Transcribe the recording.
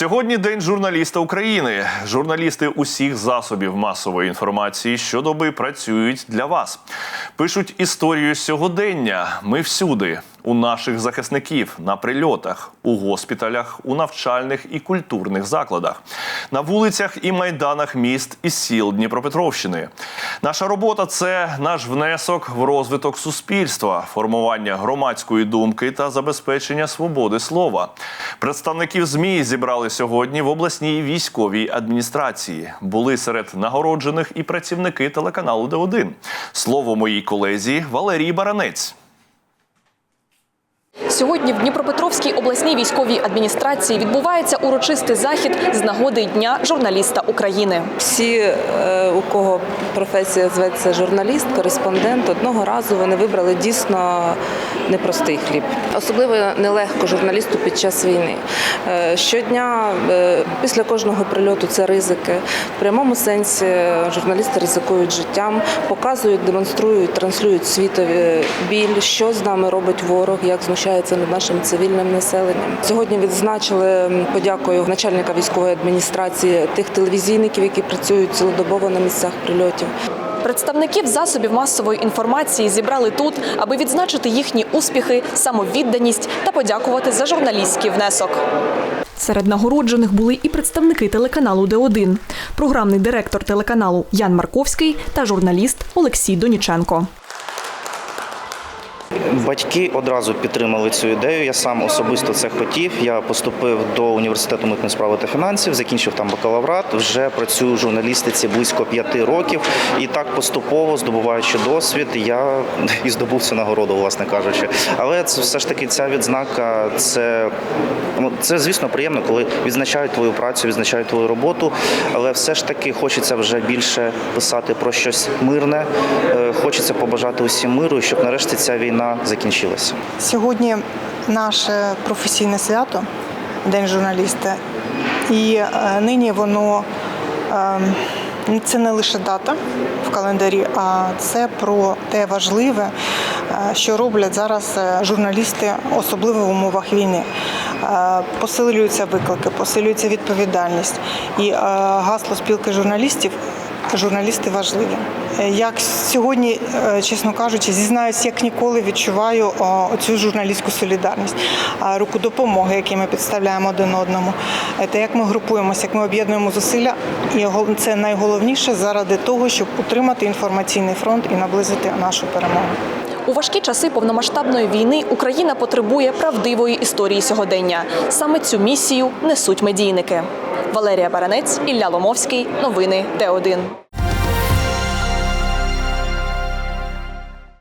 Сьогодні день журналіста України. Журналісти усіх засобів масової інформації щодоби працюють для вас. Пишуть історію сьогодення. Ми всюди. У наших захисників на прильотах, у госпіталях, у навчальних і культурних закладах, на вулицях і майданах міст і сіл Дніпропетровщини. Наша робота це наш внесок в розвиток суспільства, формування громадської думки та забезпечення свободи слова. Представників ЗМІ зібрали сьогодні в обласній військовій адміністрації. Були серед нагороджених і працівники телеканалу Д1. Слово моїй колезі Валерії Баранець. Сьогодні в Дніпропетровській обласній військовій адміністрації відбувається урочистий захід з нагоди Дня журналіста України. Всі, е, у кого професія зветься журналіст, кореспондент, одного разу вони вибрали дійсно непростий хліб. Особливо нелегко журналісту під час війни. Е, Щодня, е, після кожного прильоту, це ризики. В прямому сенсі журналісти ризикують життям, показують, демонструють, транслюють світові біль, що з нами робить ворог, як знущається над нашим цивільним населенням. Сьогодні відзначили подякою начальника військової адміністрації тих телевізійників, які працюють цілодобово на місцях прильотів. Представників засобів масової інформації зібрали тут, аби відзначити їхні успіхи, самовідданість та подякувати за журналістський внесок. Серед нагороджених були і представники телеканалу Д1, програмний директор телеканалу Ян Марковський та журналіст Олексій Доніченко. Батьки одразу підтримали цю ідею. Я сам особисто це хотів. Я поступив до університету митної справи та фінансів, закінчив там бакалаврат. Вже працюю в журналістиці близько п'яти років. І так поступово здобуваючи досвід, я і здобув цю нагороду, власне кажучи. Але це все ж таки ця відзнака, це ну, це звісно приємно, коли відзначають твою працю, відзначають твою роботу. Але все ж таки хочеться вже більше писати про щось мирне. Е, Хочеться побажати усім миру, щоб нарешті ця війна закінчилася. Сьогодні наше професійне свято, День журналіста. І е, нині воно е, це не лише дата в календарі, а це про те важливе, е, що роблять зараз е, журналісти, особливо в умовах війни. Посилюються виклики, посилюється відповідальність. І гасло спілки журналістів журналісти важливі. Е, Як сьогодні, е, чесно кажучи, зізнаюсь, як ніколи відчуваю цю журналістську солідарність, руку допомоги, які ми підставляємо один одному. Е, Те, як ми групуємося, як ми об'єднуємо зусилля, і це найголовніше заради того, щоб утримати інформаційний фронт і наблизити нашу перемогу. У важкі часи повномасштабної війни Україна потребує правдивої історії сьогодення. Саме цю місію несуть медійники. Валерія Баранець, Ілля Ломовський. Новини Д1.